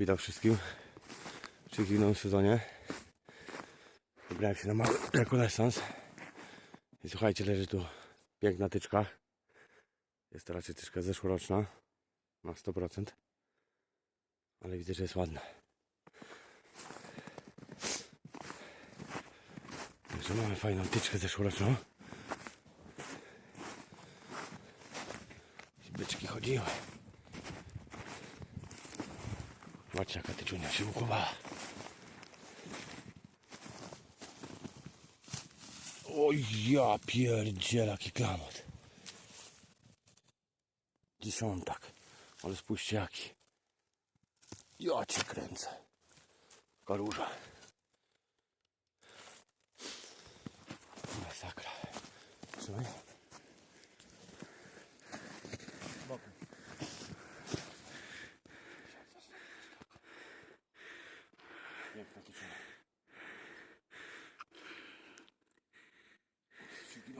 Witam wszystkim. W nowym sezonie. Wybrałem się na mały rekonesans. I słuchajcie, leży tu piękna tyczka. Jest to raczej tyczka zeszłoroczna. Na 100%. Ale widzę, że jest ładna. Także mamy fajną tyczkę zeszłoroczną. Byczki chodziły. Zobaczcie jaka tyczunia się uchowała. Oj ja pierdzielę jaki klamot. Dziesiątak. Ale spójrzcie jaki. Ja cię kręcę. Karuża. Masakra. Trzymaj. Bien pratiqué. Suffit